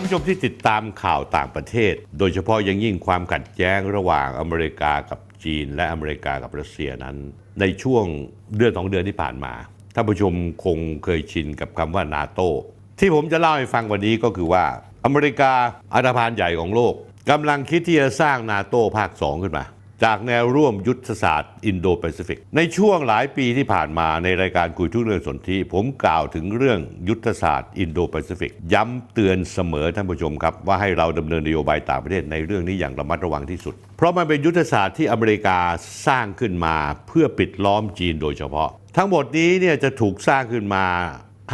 านผู้ชมที่ติดตามข่าวต่างประเทศ โดยเฉพาะยังยิ่งความขัดแย้งระหว่างอเมริกากับจีน และอเมริกากับรัสเซียนั้น ในช่วงเดือนสองเดือนที่ผ่านมาท่านผู้ชมคงเคยชินกับคำว่านาโตที่ผมจะเล่าให้ฟังวันนี้ก็คือว่า อเมริกาอาณาพานใหญ่ของโลกกำลังคิดที่จะสร้างนาโตภาค 2 ขึ้นมา จากแนวร่วมยุทธศาสตร์อินโดแปซิฟิก ในช่วงหลายปีที่ผ่านมาในรายการคุยทุกเรื่องสนธิผมกล่าวถึงเรื่องยุทธศาสตร์อินโดแปซิฟิก ย้ำเตือนเสมอท่านผู้ชมครับ ว่าให้เราดำเนินนโยบายต่างประเทศในเรื่องนี้อย่างระมัดระวังที่สุด เพราะมันเป็นยุทธศาสตร์ที่อเมริกาสร้างขึ้นมา เพื่อปิดล้อมจีนโดยเฉพาะ ทั้งหมดนี้เนี่ยจะถูกสร้างขึ้นมา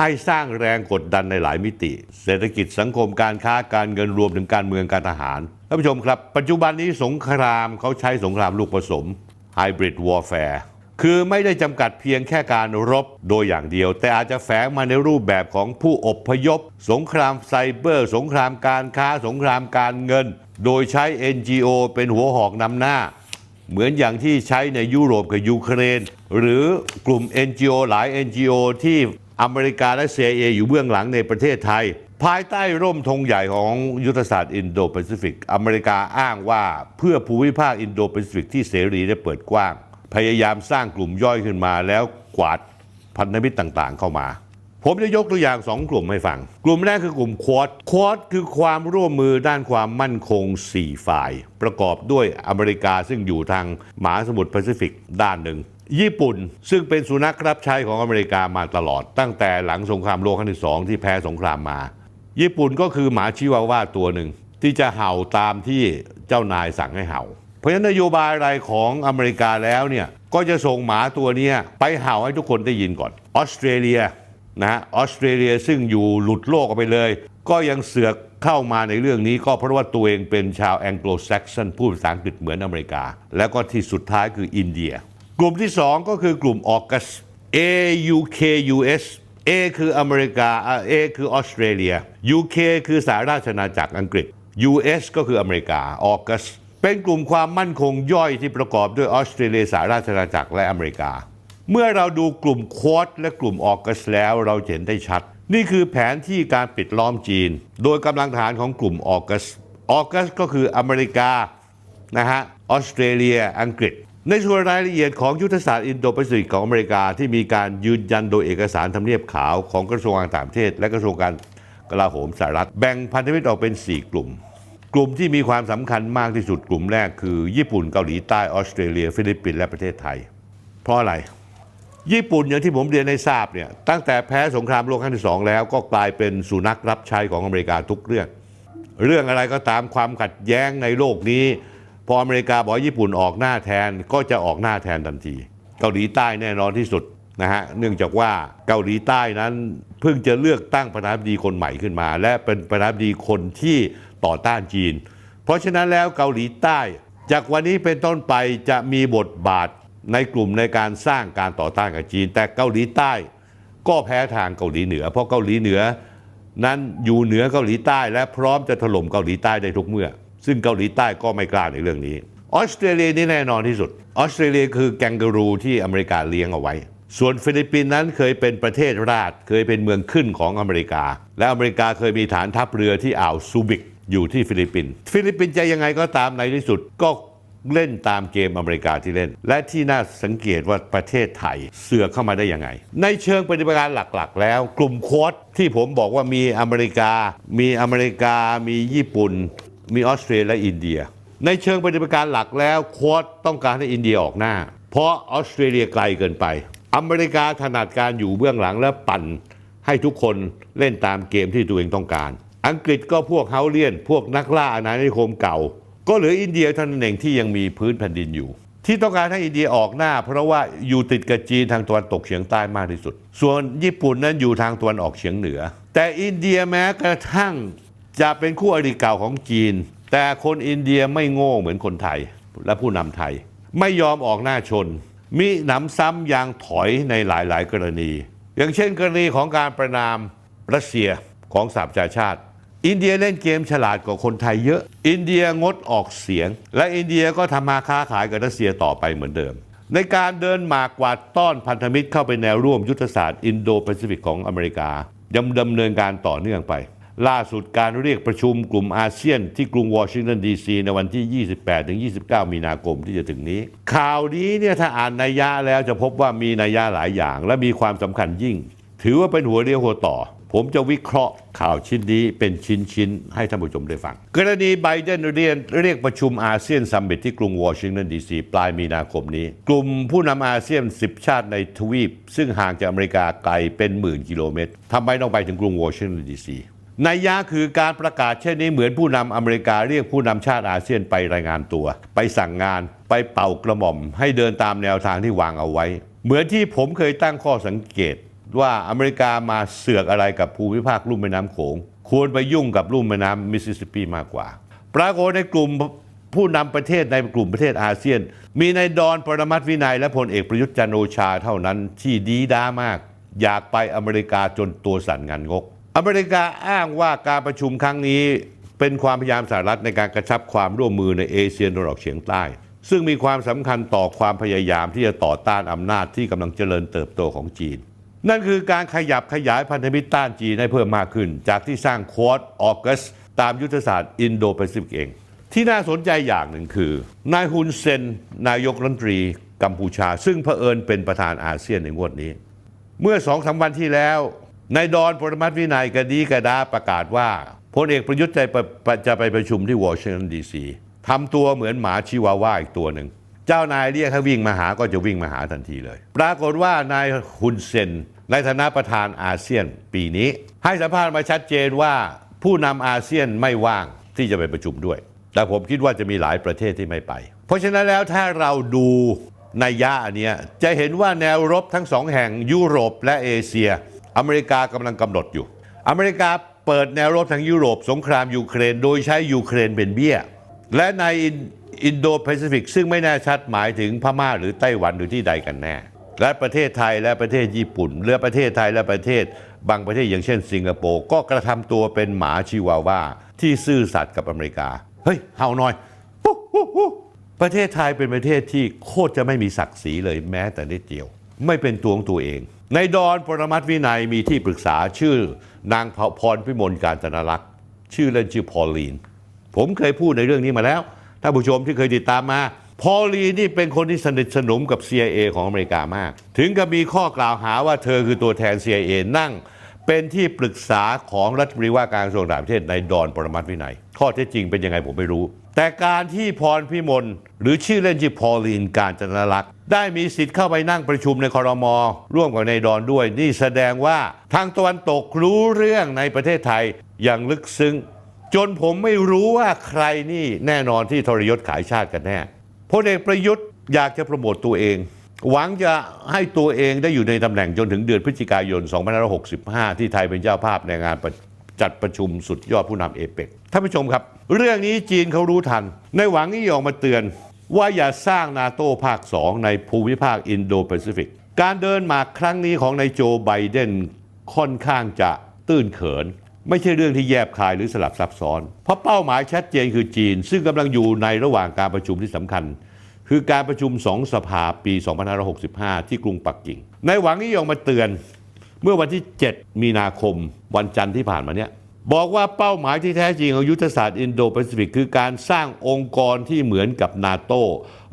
ให้สร้างแรงกดดันในหลายมิติ เศรษฐกิจสังคมการค้าการเงินรวมถึงการเมืองการทหารท่านผู้ชมครับ ปัจจุบันนี้สงครามเขาใช้สงครามลูกผสม Hybrid Warfare คือไม่ได้จำกัดเพียงแค่การรบโดยอย่างเดียว แต่อาจจะแฝงมาในรูปแบบของผู้อบพยพ สงครามไซเบอร์ สงครามการค้า สงครามการเงิน โดยใช้ NGO เป็นหัวหอกนำหน้า เหมือนอย่างที่ใช้ในยุโรปกับยูเครน หรือกลุ่ม NGO หลาย NGO ที่ อเมริกาและ CIA อยู่เบื้องหลังในประเทศไทย ภายใต้ร่มธงใหญ่ของยุทธศาสตร์อินโดแปซิฟิก อเมริกาอ้างว่าเพื่อภูมิภาคอินโดแปซิฟิกที่เสรีและเปิดกว้าง พยายามสร้างกลุ่มย่อยขึ้นมาแล้วกวาดพันธมิตรต่างๆ เข้ามา ผมจะยกตัวอย่างสองกลุ่มให้ฟัง กลุ่มแรกคือกลุ่มควอดควอดคือความร่วมมือด้านความมั่นคง 4 ฝ่าย ประกอบด้วยอเมริกาซึ่งอยู่ทางมหาสมุทรแปซิฟิกด้านหนึ่ง ญี่ปุ่น ซึ่งเป็นสุนัขรับใช้ของอเมริกามาตลอด ตั้งแต่หลังสงครามโลกครั้งที่สองที่แพ้สงครามมา ญี่ปุ่นก็คือหมาชิวาว่าตัวหนึ่งที่จะเห่าตามที่เจ้านายสั่งให้เห่า เพราะฉะนั้นนโยบายอะไรของอเมริกาแล้วเนี่ยก็จะส่งหมาตัวนี้ไปเห่าให้ทุกคนได้ยินก่อนออสเตรเลียนะออสเตรเลียซึ่งอยู่หลุดโลกไปเลย ก็ยังเสือกเข้ามาในเรื่องนี้ก็เพราะว่าตัวเองเป็นชาวแองโกลแซกซอนพูดภาษาอังกฤษเหมือนอเมริกา แล้วก็ที่สุดท้ายคืออินเดีย กลุ่มที่ 2 ก็คือกลุ่มออกัส A U K U S A คืออเมริกา A คือออสเตรเลีย UK คือสหราชอาณาจักรอังกฤษ US ก็คืออเมริกาออกัสเป็นกลุ่มความมั่นคงย่อยที่ประกอบด้วยออสเตรเลียสหราชอาณาจักรและอเมริกา เมื่อเราดูกลุ่มควอดและกลุ่มออกัสแล้วเราเห็นได้ชัด นี่คือแผนที่การปิดล้อมจีน โดยกำลังฐานของกลุ่มออกัสออกัสก็คืออเมริกานะฮะออสเตรเลียอังกฤษ ในส่วนรายละเอียดของยุทธศาสตร์อินโดแปซิฟิกของอเมริกาที่มีการยืนยันโดยเอกสารทำเนียบขาวของกระทรวงการต่างประเทศ และกระทรวงการกลาโหมสหรัฐแบ่งพันธมิตรออกเป็น 4 กลุ่ม กลุ่มที่มีความสำคัญมากที่สุดกลุ่มแรกคือ ญี่ปุ่นเกาหลีใต้ออสเตรเลีย ฟิลิปปินส์และประเทศไทย เพราะอะไร ญี่ปุ่นอย่างที่ผมเรียนให้ทราบเนี่ยตั้งแต่แพ้สงครามโลกครั้งที่สองแล้วก็กลายเป็นสุนัขรับใช้ของอเมริกาทุกเรื่อง เรื่องอะไรก็ตามความขัดแย้งในโลกนี้ พออเมริกาบอกญี่ปุ่นออกหน้าแทนก็จะออกหน้าแทนทันที เกาหลีใต้แน่นอนที่สุดนะฮะเนื่องจากว่าเกาหลีใต้นั้นเพิ่งจะเลือกตั้งประธานาธิบดีคนใหม่ขึ้นมา และเป็นประธานาธิบดีคนที่ต่อต้านจีน เพราะฉะนั้นแล้วเกาหลีใต้ จากวันนี้เป็นต้นไปจะมีบทบาทในกลุ่มในการสร้างการต่อต้านกับจีน แต่เกาหลีใต้ก็แพ้ทางเกาหลีเหนือ เพราะเกาหลีเหนือ นั้นอยู่เหนือเกาหลีใต้ และพร้อมจะถล่มเกาหลีใต้ได้ทุกเมื่อ ซึ่งเกาหลีใต้ก็ไม่กล้าในเรื่องนี้ออสเตรเลียนี่แน่นอนที่สุดออสเตรเลียคือแกงกะรูที่อเมริกาเลี้ยงเอาไว้ ส่วนฟิลิปปินส์นั้นเคยเป็นประเทศราช เคยเป็นเมืองขึ้นของอเมริกา และอเมริกาเคยมีฐานทัพเรือที่อ่าวซูบิกอยู่ที่ฟิลิปปินส์ฟิลิปปินส์จะยังไงก็ตามในที่สุดก็เล่นตามเกมอเมริกาที่เล่น และที่น่าสังเกตว่าประเทศไทยเสือเข้ามาได้ยังไง ในเชิงปฏิบัติการหลักๆ แล้ว กลุ่มโค้ดที่ผมบอกว่ามีอเมริกา มีอเมริกา มีญี่ปุ่น มีออสเตรเลียและอินเดีย ในเชิงปฏิบัติการหลักแล้วโค้ดต้องการให้อินเดียออกหน้า เพราะออสเตรเลียไกลเกินไป อเมริกาถนัดการอยู่เบื้องหลังและปั่น ให้ทุกคนเล่นตามเกมที่ตัวเองต้องการ อังกฤษก็พวกเฮาเลียน พวกนักล่าอาณานิคมเก่า ก็เหลืออินเดียเท่านั้นเองที่ยังมีพื้นแผ่นดินอยู่ที่ต้องการให้อินเดียออกหน้า เพราะว่าอยู่ติดกับจีนทางตะวันตกเฉียงใต้มากที่สุด ส่วนญี่ปุ่นนั้นอยู่ทางตะวันออกเฉียงเหนือ แต่อินเดียแม้กระทั่ง จะเป็นคู่อริเก่าของจีน แต่คนอินเดียไม่โง่เหมือนคนไทยและผู้นำไทย ไม่ยอมออกหน้าชน มิหนำซ้ำยังถอยในหลายๆ กรณี อย่างเช่นกรณีของการประนามรัสเซียของสหประชาชาติ อินเดียเล่นเกมฉลาดกว่าคนไทยเยอะ อินเดียงดออกเสียง และอินเดียก็ทำมาค้าขายกับรัสเซียต่อไปเหมือนเดิม ในการเดินหมากกวาดต้อนพันธมิตรเข้าไปแนวร่วมยุทธศาสตร์อินโดแปซิฟิกของอเมริกายังดำเนินการต่อเนื่องไป ล่าสุดการเรียกประชุมกลุ่มอาเซียนที่กรุงวอชิงตันดีซีในวันที่ 28 ถึง 29 มีนาคมที่จะถึงนี้ ข่าวนี้เนี่ยถ้าอ่านนัยยะแล้วจะพบว่ามีนัยยะหลายอย่าง และมีความสำคัญยิ่ง ถือว่าเป็นหัวเรียวหัวต่อ ผมจะวิเคราะห์ข่าวชิ้นนี้เป็นชิ้นๆ ให้ท่านผู้ชมได้ฟัง กรณีไบเดนเรียนเรียกประชุมอาเซียนซัมมิตที่กรุงวอชิงตันดีซีปลายมีนาคมนี้ กลุ่มผู้นำอาเซียน 10 ชาติในทวีป ซึ่งห่างจากอเมริกาไกลเป็นหมื่นกิโลเมตรทำไมต้องไปถึงกรุงวอชิงตันดีซี ในยะคือการประกาศเช่นนี้เหมือนผู้นำอเมริกาเรียกผู้นำชาติอาเซียนไปรายงานตัว ไปสั่งงานไปเป่ากระหม่อม ให้เดินตามแนวทางที่วางเอาไว้ เหมือนที่ผมเคยตั้งข้อสังเกต ว่าอเมริกามาเสือกอะไรกับภูมิภาคลุ่มแม่น้ำโขงควรไปยุ่งกับลุ่มแม่น้ำมิสซิสซิปปีมากกว่า ปรากฏในกลุ่มผู้นำประเทศในกลุ่มประเทศอาเซียน มีนายดอนปรมัตวินัยและพลเอกประยุทธ์จันโอชาเท่านั้นที่ดีด้ามาก อยากไปอเมริกาจนตัวสั่นงันงก อเมริกาอ้างว่าการประชุมครั้งนี้เป็นความพยายามสหรัฐในการกระชับความร่วมมือในเอเชียตะวันออกเฉียงใต้ ซึ่งมีความสำคัญต่อความพยายามที่จะต่อต้านอำนาจที่กำลังเจริญเติบโตของจีน นั่นคือการขยับขยายพันธมิตรต้านจีนให้เพิ่มมากขึ้น จากที่สร้างควอดออกัสตามยุทธศาสตร์อินโดแปซิฟิกเอง ที่น่าสนใจอย่างหนึ่งคือนายฮุนเซน นายกรัฐมนตรีกัมพูชา ซึ่งเผอิญเป็นประธานอาเซียนในงวดนี้ เมื่อสองสามวันที่แล้ว นายดอนปรมัตถ์วินัยกระดีกระดาประกาศว่าพลเอกประยุทธ์จะไปจะไปประชุมที่วอชิงตันดีซีทำตัวเหมือนหมาชิวาว่าอีกตัวหนึ่ง เจ้านายเรียกให้วิ่งมาหาก็จะวิ่งมาหาทันทีเลย ปรากฏว่านายฮุนเซนในฐานะประธานอาเซียนปีนี้ ให้สัมภาษณ์มาชัดเจนว่าผู้นำอาเซียนไม่ว่างที่จะไปประชุมด้วย แต่ผมคิดว่าจะมีหลายประเทศที่ไม่ไป เพราะฉะนั้นแล้วถ้าเราดูในยยะอันนี้จะเห็นว่าแนวรบทั้งสองแห่งยุโรปและเอเชีย อเมริกากำลังกำหนดอยู่ อเมริกาเปิดแนวรบทางยุโรปสงครามยูเครน โดยใช้ยูเครนเป็นเบี้ย และในอินโดแปซิฟิกซึ่งไม่แน่ชัดหมายถึงพม่าหรือไต้หวันหรือที่ใดกันแน่ และประเทศไทยและประเทศญี่ปุ่นหรือประเทศไทยและประเทศ บางประเทศอย่างเช่น สิงคโปร์ก็กระทำตัวเป็นหมาชิวาว่าที่ซื่อสัตย์กับอเมริกา เฮ้ยเห่าหน่อยปุ๊บปุ๊บปุ๊บประเทศไทยเป็นประเทศที่โคตรจะไม่มีศักดิ์ศรีเลยแม้แต่นิดเดียว ไม่เป็นตัวของตัวเอง ในดอนปรมัตถ์วินัยมีที่ปรึกษาชื่อนางพรพิมลการจนรักษ์ชื่อเล่นชื่อพอลีน ผมเคยพูดในเรื่องนี้มาแล้วท่านผู้ชมที่เคยติดตามมาพอลีนนี่เป็นคนที่สนิทสนมกับ CIA ของอเมริกามาก ถึงกับมีข้อกล่าวหาว่าเธอคือตัวแทน CIA นั่ง เป็นที่ปรึกษาของรัฐมนตรีว่าการกระทรวงต่างประเทศในดอนปรมัตถ์วินัย ข้อเท็จจริงเป็นยังไงผมไม่รู้ แต่การที่พรพิมลหรือชื่อเล่นชื่อพอลีนการจนรักษ์ ได้มีสิทธิ์เข้าไปนั่งประชุมในคอรมอร่วมกับนายดอนด้วย นี่แสดงว่าทางตะวันตกรู้เรื่องในประเทศไทยอย่างลึกซึ้ง จนผมไม่รู้ว่าใครนี่แน่นอนที่ทรยศขายชาติกันแน่พลเอกประยุทธ์อยากจะโปรโมตตัวเอง หวังจะให้ตัวเองได้อยู่ในตำแหน่งจนถึงเดือนพฤศจิกายน 2565 ที่ไทยเป็นเจ้าภาพในงานจัดประชุมสุดยอดผู้นำเอเปกท่านผู้ชมครับ เรื่องนี้จีนเขารู้ทัน ในหวังที่ออกมาเตือน ว่าอย่าสร้างนาโต้ภาค 2 ในภูมิภาคอินโดแปซิฟิก การเดินหมากครั้งนี้ของนายโจไบเดนค่อนข้างจะตื้นเขิน ไม่ใช่เรื่องที่แยบคายหรือสลับซับซ้อน เพราะเป้าหมายชัดเจนคือจีน ซึ่งกำลังอยู่ในระหว่างการประชุมที่สำคัญ คือการประชุมสองสภาปี 2565 ที่กรุงปักกิ่งในหวังนี้ยองมาเตือน เมื่อวันที่ 7 มีนาคมวันจันทร์ที่ผ่านมาเนี่ย บอกว่าเป้าหมายที่แท้จริงของยุทธศาสตร์อินโดแปซิฟิกคือการสร้างองค์กรที่เหมือนกับนาโต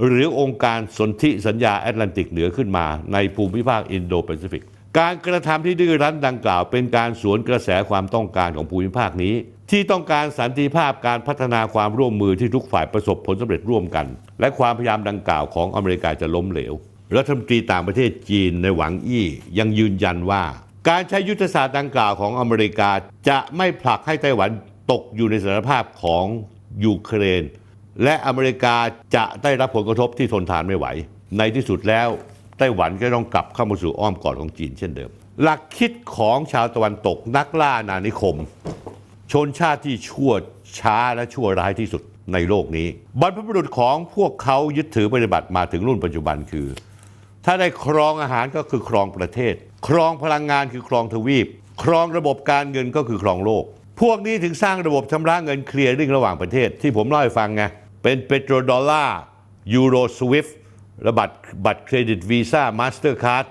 หรือองค์การสนธิสัญญาแอตแลนติกเหนือขึ้นมาในภูมิภาคอินโดแปซิฟิก การกระทำที่ดื้อรั้นดังกล่าว เป็นการสวนกระแสความต้องการของภูมิภาคนี้ ที่ต้องการสันติภาพการพัฒนาความร่วมมือที่ทุกฝ่ายประสบผลสำเร็จร่วมกัน และความพยายามดังกล่าวของอเมริกาจะล้มเหลวรัฐมนตรีต่างประเทศจีนในหวังอี้ยังยืนยันว่า การใช้ยุทธศาสตร์ดังกล่าวของอเมริกาจะไม่ผลักให้ไต้หวันตกอยู่ในสถานภาพของยูเครน และอเมริกาจะได้รับผลกระทบที่ทนทานไม่ไหว ในที่สุดแล้วไต้หวันก็ต้องกลับเข้ามาสู่อ้อมกอดของจีนเช่นเดิม หลักคิดของชาวตะวันตกนักล่าอาณานิคม ชนชาติที่ชั่วช้าและชั่วร้ายที่สุดในโลกนี้ บรรพบุรุษของพวกเขายึดถือปฏิบัติมาถึงรุ่นปัจจุบันคือ ถ้าได้ครองอาหารก็คือครองประเทศ ครองพลังงานคือครองทวีป ครองระบบการเงินก็คือครองโลก พวกนี้ถึงสร้างระบบชำระเงินเคลียร์ริ่งระหว่างประเทศที่ผมเล่าให้ฟังไงเป็นเปโตรดอลลาร์ยูโรสวิฟและบัตรบัตรเครดิตวีซ่ามาสเตอร์คาร์ด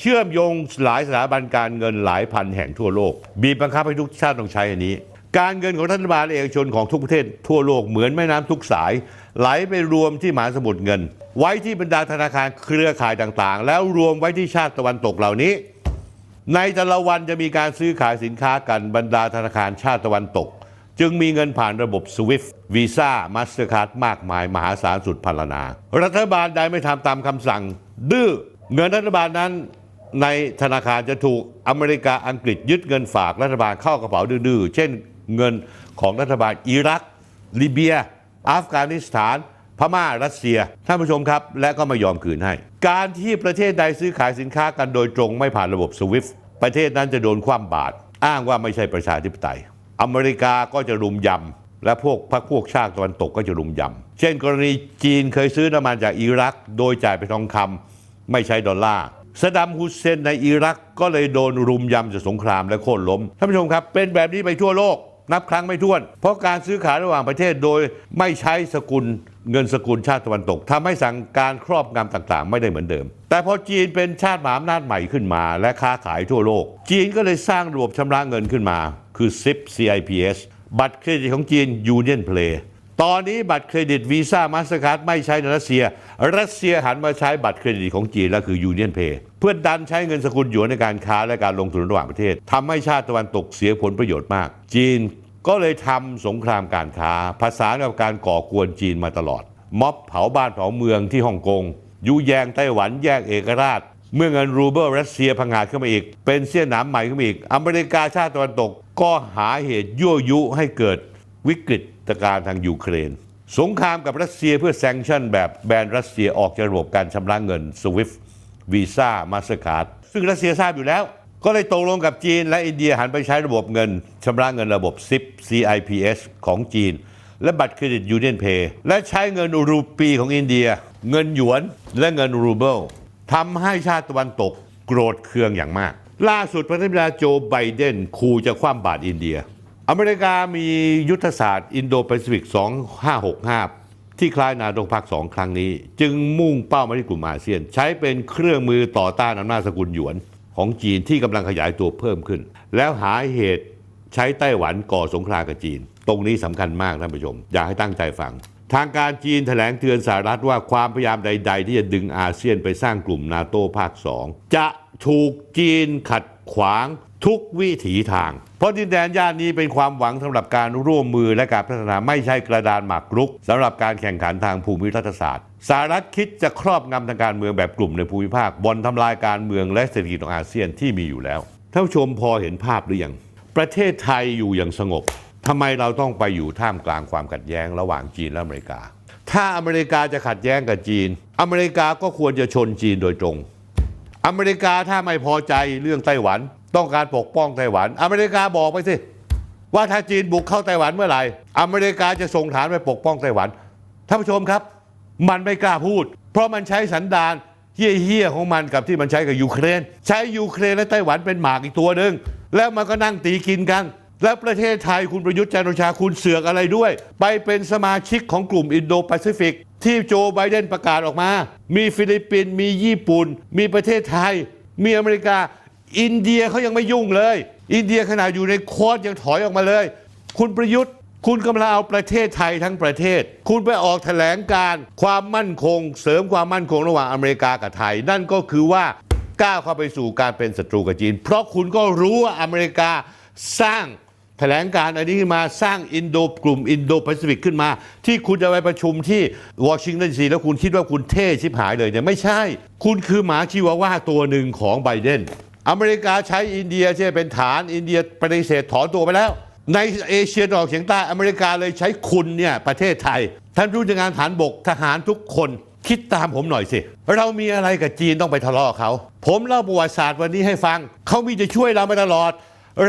เชื่อมโยงหลายสถาบันการเงินหลายพันแห่งทั่วโลก บีบบังคับให้ทุกชาติต้องใช้อันนี้ การเงินของรัฐบาลเอกชนของทุกประเทศทั่วโลกเหมือนแม่น้ำทุกสาย ไหลไปรวมที่มหาสมุทรเงิน ไว้ที่บรรดาธนาคารเครือข่ายต่างๆ แล้วรวมไว้ที่ชาติตะวันตกเหล่านี้ ในแต่ละวันจะมีการซื้อขายสินค้ากันบรรดาธนาคารชาติตะวันตก จึงมีเงินผ่านระบบ SWIFT Visa Mastercard มากมายมหาศาลสุดพันลนา รัฐบาลใดไม่ทำตามคำสั่ง ดื้อเงินรัฐบาลนั้นในธนาคารจะถูกอเมริกาอังกฤษยึดเงินฝากรัฐบาลเข้ากระเป๋าดื้อๆเช่น เงินของรัฐบาลอิรัก ลิเบีย อัฟกานิสถาน พม่ารัสเซีย ท่านผู้ชมครับ และก็ไม่ยอมคืนให้ การที่ประเทศใดซื้อขายสินค้ากันโดยตรงไม่ผ่านระบบสวิฟประเทศนั้นจะโดนคว่ำบาตรอ้างว่าไม่ใช่ประชาธิปไตย อเมริกาก็จะรุมยำ และพวกพรรคพวกชาติตะวันตกก็จะรุมยำ เช่น กรณีจีนเคยซื้อน้ำมันจากอิรัก โดยจ่ายเป็นทองคำไม่ใช้ดอลลาร์สดัมฮุสเซนในอิรักก็เลยโดนรุมยำจากสงครามและโค่นล้มท่านผู้ชมครับ เป็นแบบนี้ไปทั่วโลก นับครั้งไม่ถ้วน เพราะการซื้อขายระหว่างประเทศโดยไม่ใช้สกุลเงินสกุลชาติตะวันตกทำให้สั่งการครอบงำต่างๆ ไม่ได้เหมือนเดิม แต่พอจีนเป็นชาติมหาอำนาจใหม่ขึ้นมา และค้าขายทั่วโลก จีนก็เลยสร้างระบบชำระเงินขึ้นมา คือ SIP CIPS บัตรเครดิตของจีน Union Play ตอนนี้บัตรเครดิตวีซ่ามาสเตอร์การ์ดไม่ใช้ในรัสเซีย รัสเซียหันมาใช้บัตรเครดิตของจีนแล้วคือ Union Pay เพื่อดันใช้เงินสกุลหยวนในการค้าและการลงทุนระหว่างประเทศทำให้ชาติตะวันตกเสียผลประโยชน์มาก จีนก็เลยทำสงครามการค้าผสานกับการก่อกวนจีนมาตลอด ม็อบเผาบ้านเผาเมืองที่ฮ่องกงยุแยงไต้หวันแยกเอกราช เมื่อเงินรูเบิลรัสเซียพังงาดขึ้นมาอีก เป็นเสี้ยนหนามใหม่ขึ้นมาอีก อเมริกาชาติตะวันตกก็หาเหตุยั่วยุให้เกิด วิกฤตการทางยูเครน สงครามกับรัสเซียเพื่อแซงชั่นแบบแบนรัสเซียออกจากระบบการชำระเงิน SWIFT Visa Mastercard ซึ่งรัสเซียทราบอยู่แล้ว ก็เลยตกลงกับจีนและอินเดียหันไปใช้ระบบเงินชำระเงินระบบ SIP CIPS ของจีน และบัตรเครดิต Union Pay และใช้เงินรูปีของอินเดีย เงินหยวนและเงินรูเบิลทำให้ชาติตะวันตกโกรธเคืองอย่างมาก ล่าสุดประธานาธิบดีโจไบเดนขู่จะคว่ำบาตรอินเดีย อเมริกามียุทธศาสตร์อินโดแปซิฟิก 2565 ที่คล้ายนาโดภาคสองครั้งนี้ จึงมุ่งเป้ามาที่กลุ่มอาเซียน ใช้เป็นเครื่องมือต่อต้านอำนาจสกุลหยวน ของจีนที่กำลังขยายตัวเพิ่มขึ้น แล้วหาเหตุใช้ไต้หวันก่อสงครามกับจีน ตรงนี้สำคัญมากท่านผู้ชม อยากให้ตั้งใจฟัง ทางการจีนแถลงเตือนสหรัฐว่าความพยายามใด ๆ ที่จะดึงอาเซียนไปสร้างกลุ่มนาโตภาคสองจะถูกจีนขัดขวาง ทุกวิถีทาง เพราะดินแดนย่านนี้เป็นความหวังสำหรับการร่วมมือและการพัฒนาไม่ใช่กระดานหมากรุกสำหรับการแข่งขันทางภูมิรัฐศาสตร์สหรัฐคิดจะครอบงำทางการเมืองแบบกลุ่มในภูมิภาคบนทำลายการเมืองและเศรษฐกิจของอาเซียนที่มีอยู่แล้วท่านผู้ชมพอเห็นภาพหรือยังประเทศไทยอยู่อย่างสงบทำไมเราต้องไปอยู่ท่ามกลางความขัดแย้งระหว่างจีนและอเมริกา ถ้าอเมริกาจะขัดแย้งกับจีน อเมริกาก็ควรจะชนจีนโดยตรง อเมริกาถ้าไม่พอใจเรื่องไต้หวัน ต้องการปกป้องไต้หวัน อเมริกาบอกไปสิว่าถ้าจีนบุกเข้าไต้หวันเมื่อไหร่ อเมริกาจะส่งฐานไปปกป้องไต้หวันท่านผู้ชมครับ มันไม่กล้าพูด เพราะมันใช้สันดานเฮี้ยๆของมันกับที่มันใช้กับยูเครน ใช้ยูเครนและไต้หวันเป็นหมากอีกตัวหนึ่งแล้วมันก็นั่งตีกินกัน แล้วประเทศไทยคุณประยุทธ์จันทร์โอชาคุณเสือกอะไรด้วย ไปเป็นสมาชิกของกลุ่มอินโดแปซิฟิกที่โจไบเดนประกาศออกมา มีฟิลิปปินส์มีญี่ปุ่น มีประเทศไทย มีอเมริกา อินเดียเขายังไม่ยุ่งเลย อินเดียขนาดอยู่ในโค้ดยังถอยออกมาเลย คุณประยุทธ์ คุณกำลังเอาประเทศไทยทั้งประเทศ คุณไปออกแถลงการความมั่นคง เสริมความมั่นคงระหว่างอเมริกากับไทย นั่นก็คือว่าก้าวเข้าไปสู่การเป็นศัตรูกับจีน เพราะคุณก็รู้ว่าอเมริกาสร้างแถลงการอันนี้ขึ้นมาสร้างอินโดกลุ่มอินโดแปซิฟิกขึ้นมา ที่คุณจะไปประชุมที่วอชิงตันซีแล้วคุณคิดว่าคุณเท่ชิบหายเลยเนี่ยไม่ใช่ คุณคือหมาชิวาว่าตัวหนึ่งของไบเดน อเมริกาใช้อินเดียใช่เป็นฐานอินเดียปฏิเสธถอนตัวไปแล้ว ในเอเชียตะวันออกเฉียงใต้อเมริกาเลยใช้คุณเนี่ยประเทศไทย ท่านผู้จัดการฐานบกทหารทุกคนคิดตามผมหน่อยสิ เรามีอะไรกับจีนต้องไปทะเลาะเขา ผมเล่าประวัติศาสตร์วันนี้ให้ฟัง เขามีจะช่วยเรามาตลอด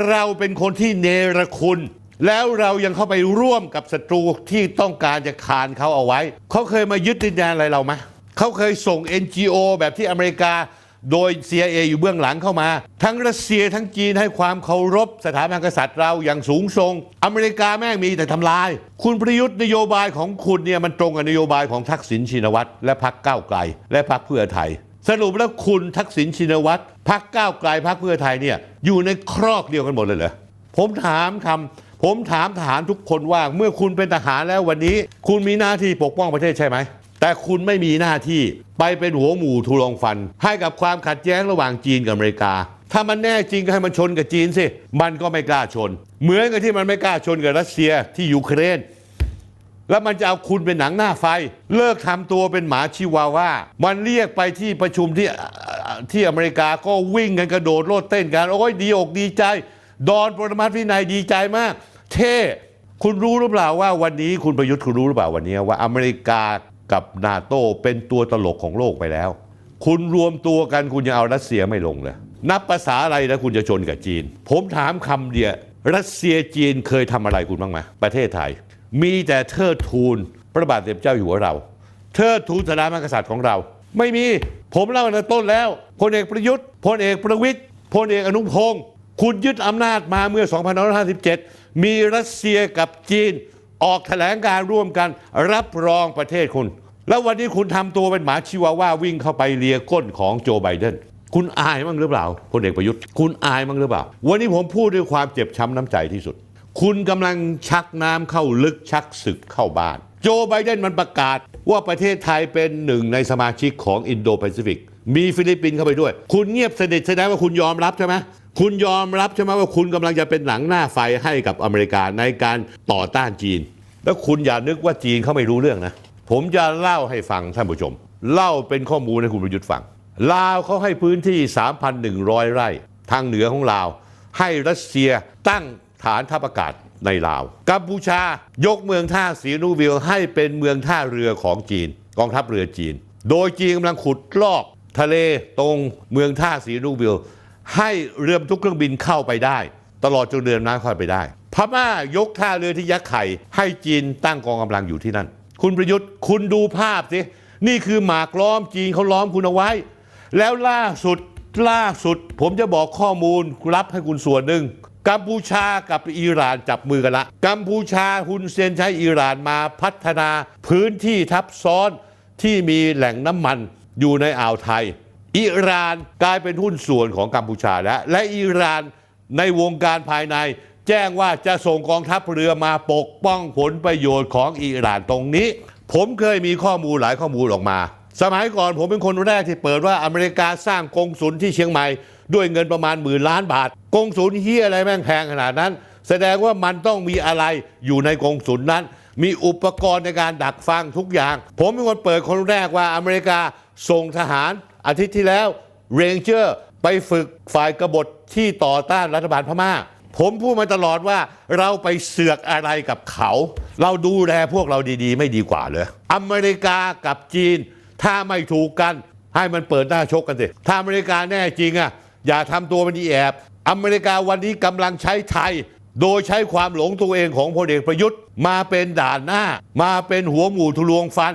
เราเป็นคนที่เนรคุณ แล้วเรายังเข้าไปร่วมกับศัตรูที่ต้องการจะคานเขาเอาไว้ เขาเคยมายึดดินแดนอะไรเราไหมเขาเคยส่ง NGO แบบที่อเมริกา โดย CIA อยู่เบื้องหลังเข้ามา ทั้งรัสเซียทั้งจีนให้ความเคารพสถาบันกษัตริย์เราอย่างสูงทรงอเมริกาแม่งมีแต่ทำลาย คุณประยุทธ์นโยบายของคุณเนี่ยมันตรงกับนโยบายของทักษิณชินวัตรและพรรคก้าวไกล และพรรคเพื่อไทย สรุปแล้วคุณทักษิณชินวัตรพรรคก้าวไกลพรรคเพื่อไทยเนี่ยอยู่ในครอกเดียวกันหมดเลยเหรอผมถามคำผมถามทหารทุกคนว่าเมื่อคุณเป็นทหารแล้ววันนี้ คุณมีหน้าที่ปกป้องประเทศใช่ไหม แต่คุณไม่มีหน้าที่ไปเป็นหัวหมูทุลองฟัน ให้กับความขัดแย้งระหว่างจีนกับอเมริกา ถ้ามันแน่จริงก็ให้มันชนกับจีนสิ มันก็ไม่กล้าชน เหมือนกับที่มันไม่กล้าชนกับรัสเซียที่ยูเครน แล้วมันจะเอาคุณเป็นหนังหน้าไฟ เลิกทำตัวเป็นหมาชิวาว่า มันเรียกไปที่ประชุมที่ที่อเมริกาก็วิ่งกันกระโดดโลดเต้นกัน โอ้ยดีอกดีใจ ดอนปรมัตถ์วินัยดีใจมาก เท่คุณรู้หรือเปล่าว่าวันนี้คุณประยุทธ์คุณรู้หรือเปล่าวันนี้ว่าอเมริกา กับนาโตเป็นตัวตลกของโลกไปแล้ว คุณรวมตัวกันคุณยังเอารัสเซียไม่ลงเลย นับภาษาอะไรนะคุณจะชนกับจีน ผมถามคำเดียวรัสเซียจีนเคยทำอะไรคุณบ้างไหมประเทศไทย มีแต่เทิดทูนพระบาทสมเด็จเจ้าอยู่หัวเรา เทิดทูนสถาบันกษัตริย์ของเรา ไม่มีผมเล่าในต้นแล้วพลเอกประยุทธ์พลเอกประวิตยพลเอกอนุพงศ์คุณยึดอำนาจมาเมื่อ 2557 มีรัสเซียกับจีน ออกแถลงการร่วมกันรับรองประเทศคุณ แล้ววันนี้คุณทำตัวเป็นหมาชิวาว่าวิ่งเข้าไปเลียก้นของโจไบเดนคุณอายมั้งหรือเปล่าพลเอกประยุทธ์ คุณอายมั้งหรือเปล่า วันนี้ผมพูดด้วยความเจ็บช้ำน้ำใจที่สุด คุณกำลังชักน้ำเข้าลึกชักศึกเข้าบ้าน โจไบเดนมันประกาศว่าประเทศไทยเป็นหนึ่งในสมาชิกของอินโดแปซิฟิกมีฟิลิปปินส์เข้าไปด้วย คุณเงียบสนิทแสดงว่าคุณยอมรับใช่ไหม คุณยอมรับใช่ไหมว่าคุณกำลังจะเป็นหนังหน้าไฟให้กับอเมริกาในการต่อต้านจีน แล้วคุณอย่านึกว่าจีนเขาไม่รู้เรื่องนะ ผมจะเล่าให้ฟังท่านผู้ชม เล่าเป็นข้อมูลให้คุณประยุทธ์ฟัง ลาวเขาให้พื้นที่ 3,100 ไร่ ทางเหนือของลาว ให้รัสเซียตั้งฐานทัพอากาศในลาว กัมพูชายกเมืองท่าสีนูวิลให้เป็นเมืองท่าเรือของจีน กองทัพเรือจีน โดยจีนกำลังขุดลอกทะเลตรงเมืองท่าสีนูวิล ให้เรือทุกเครื่องบินเข้าไปได้ ตลอดจนเรือน้ำเข้าไปได้ พม่ายกท่าเรือที่ยักษ์ไข่ ให้จีนตั้งกองกำลังอยู่ที่นั่น คุณประยุทธ์คุณดูภาพสิ นี่คือหมากล้อมจีนเขาล้อมคุณเอาไว้ แล้วล่าสุดล่าสุด ผมจะบอกข้อมูลรับให้คุณส่วนหนึ่งกัมพูชากับอิหร่านจับมือกันละ กัมพูชาฮุนเซนใช้อิหร่านมาพัฒนาพื้นที่ทับซ้อนที่มีแหล่งน้ำมันอยู่ในอ่าวไทย อิหร่านกลายเป็นหุ้นส่วนของกัมพูชาแล้ว และอิหร่านในวงการภายใน แจ้งว่าจะส่งกองทัพเรือมาปกป้องผลประโยชน์ของอิหร่านตรงนี้ ผมเคยมีข้อมูลหลายข้อมูลออกมา สมัยก่อนผมเป็นคนแรกที่เปิดว่าอเมริกาสร้างกงสุลที่เชียงใหม่ด้วยเงินประมาณหมื่นล้านบาทกงสุลเฮียอะไรแม่งแพงขนาดนั้น แสดงว่ามันต้องมีอะไรอยู่ในกงสุลนั้น มีอุปกรณ์ในการดักฟังทุกอย่าง ผมเป็นคนเปิดคนแรกว่าอเมริกาส่งทหาร อาทิตย์ที่แล้วเรนเจอร์ไปฝึกฝ่ายกบฏที่ต่อต้านรัฐบาลพม่า ผมพูดมาตลอดว่าเราไปเสือกอะไรกับเขา เราดูแลพวกเราดีๆ ไม่ดีกว่าเลยอเมริกากับจีน ถ้าไม่ถูกกัน ให้มันเปิดหน้าชกกันสิถ้าอเมริกาแน่จริงอะอย่าทำตัวเป็นอีแอบอเมริกาวันนี้กำลังใช้ไทย โดยใช้ความหลงตัวเองของพลเอกประยุทธ์ มาเป็นด่านหน้า มาเป็นหัวหมูทะลวงฟัน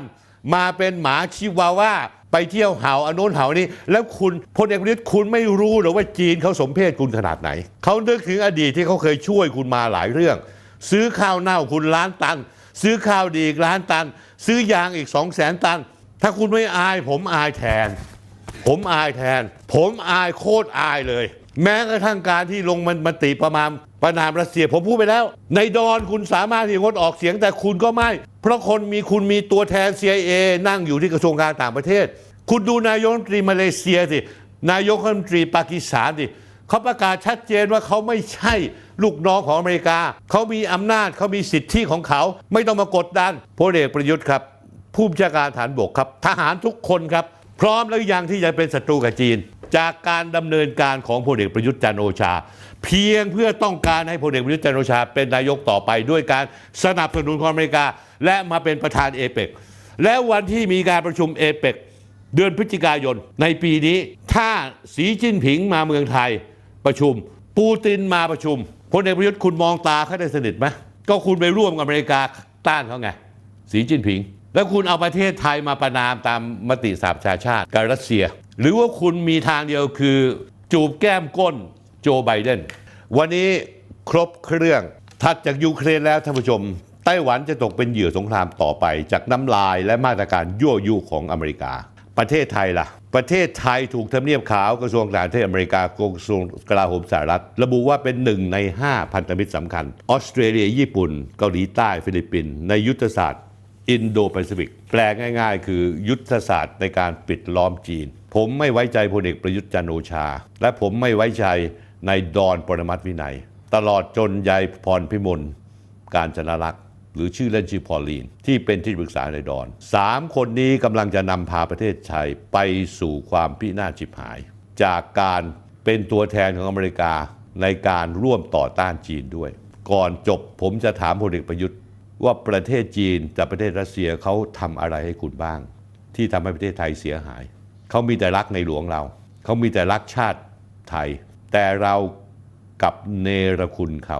มาเป็นหมาชิวาว่า ไปเที่ยวเห่าอนนุนเห่านี้แล้วคุณพลเอกประยุทธ์คุณไม่รู้หรือว่าจีนเขาสมเพศคุณขนาดไหน เขานึกถึงอดีตที่เขาเคยช่วยคุณมาหลายเรื่อง ซื้อข้าวเน่าคุณล้านตัน ซื้อข้าวดีอีกล้านตัน ซื้อยางอีกสองแสนตัน ถ้าคุณไม่อายผมอายแทน ผมอายแทน ผมอายโคตรอายเลย แม้กระทั่งการที่ลงมันมติประมาณ ประนามรัสเซียผมพูดไปแล้ว ในดอนคุณสามารถที่จะงดออกเสียงแต่คุณก็ไม่ เพราะคนมีคุณมีตัวแทน CIA นั่งอยู่ที่กระทรวงการต่างประเทศ คุณดูนายกรัฐมนตรีมาเลเซียสินายกรัฐมนตรีปากีสถานสิเขาประกาศชัดเจนว่าเขาไม่ใช่ลูกน้องของอเมริกา เขามีอำนาจเขามีสิทธิของเขา ไม่ต้องมากดดันพลเอกประยุทธ์ครับผู้บัญชาการฐานบกครับ ทหารทุกคนครับ พร้อมแล้วยังที่จะเป็นศัตรูกับจีน จากการดำเนินการของพลเอกประยุทธ์จันโอชา เพียงเพื่อต้องการให้พลเอกประยุทธ์จันทร์โอชาเป็นนายกต่อไป ด้วยการสนับสนุนของอเมริกา และมาเป็นประธานเอเปกและวันที่มีการประชุมเอเปกเดือนพฤศจิกายนในปีนี้ ถ้าสีจิ้นผิงมาเมืองไทยประชุม ปูตินมาประชุมพลเอกประยุทธ์คุณมองตาเขาได้สนิทไหมก็คุณไปร่วมกับอเมริกาต้านเขาไง สีจิ้นผิง แล้วคุณเอาประเทศไทยมาประนามตามมติสหประชาชาติกับรัสเซีย หรือว่าคุณมีทางเดียวคือ จูบแก้มก้น โจไบเดนวันนี้ครบเครื่องถัดจากยูเครนแล้วท่านผู้ชม ไต้หวันจะตกเป็นเหยื่อสงครามต่อไป จากน้ำลายและมาตรการยั่วยุของอเมริกา ประเทศไทยล่ะ ประเทศไทยถูกทำเนียบขาวกระทรวงต่างประเทศอเมริกากระทรวงกลาโหมสหรัฐ ระบุว่าเป็นหนึ่งใน 5 พันธมิตรสำคัญ ออสเตรเลีย ญี่ปุ่น เกาหลีใต้ฟิลิปปินส์ในยุทธศาสตร์อินโดแปซิฟิกแปลง่ายๆ คือยุทธศาสตร์ในการปิดล้อมจีน ผมไม่ไว้ใจพลเอกประยุทธ์จันโอชา และผมไม่ไว้ใจ ในดอนปรมัตถ์วินัย ตลอดจนยายพรพิมลการจนรักษ์หรือชื่อเล่นชื่อพอลลีน ที่เป็นที่ปรึกษาในดอนสามคนนี้กำลังจะนำพาประเทศไทยไปสู่ความพินาศฉิบหาย จากการเป็นตัวแทนของอเมริกาในการร่วมต่อต้านจีนด้วย ก่อนจบผมจะถามพลเอกประยุทธ์ ว่าประเทศจีนกับประเทศรัสเซียเขาทำอะไรให้คุณบ้าง ที่ทำให้ประเทศไทยเสียหาย เขามีแต่รักในหลวงเรา เขามีแต่รักชาติไทย แต่เรากับเนรคุณเขา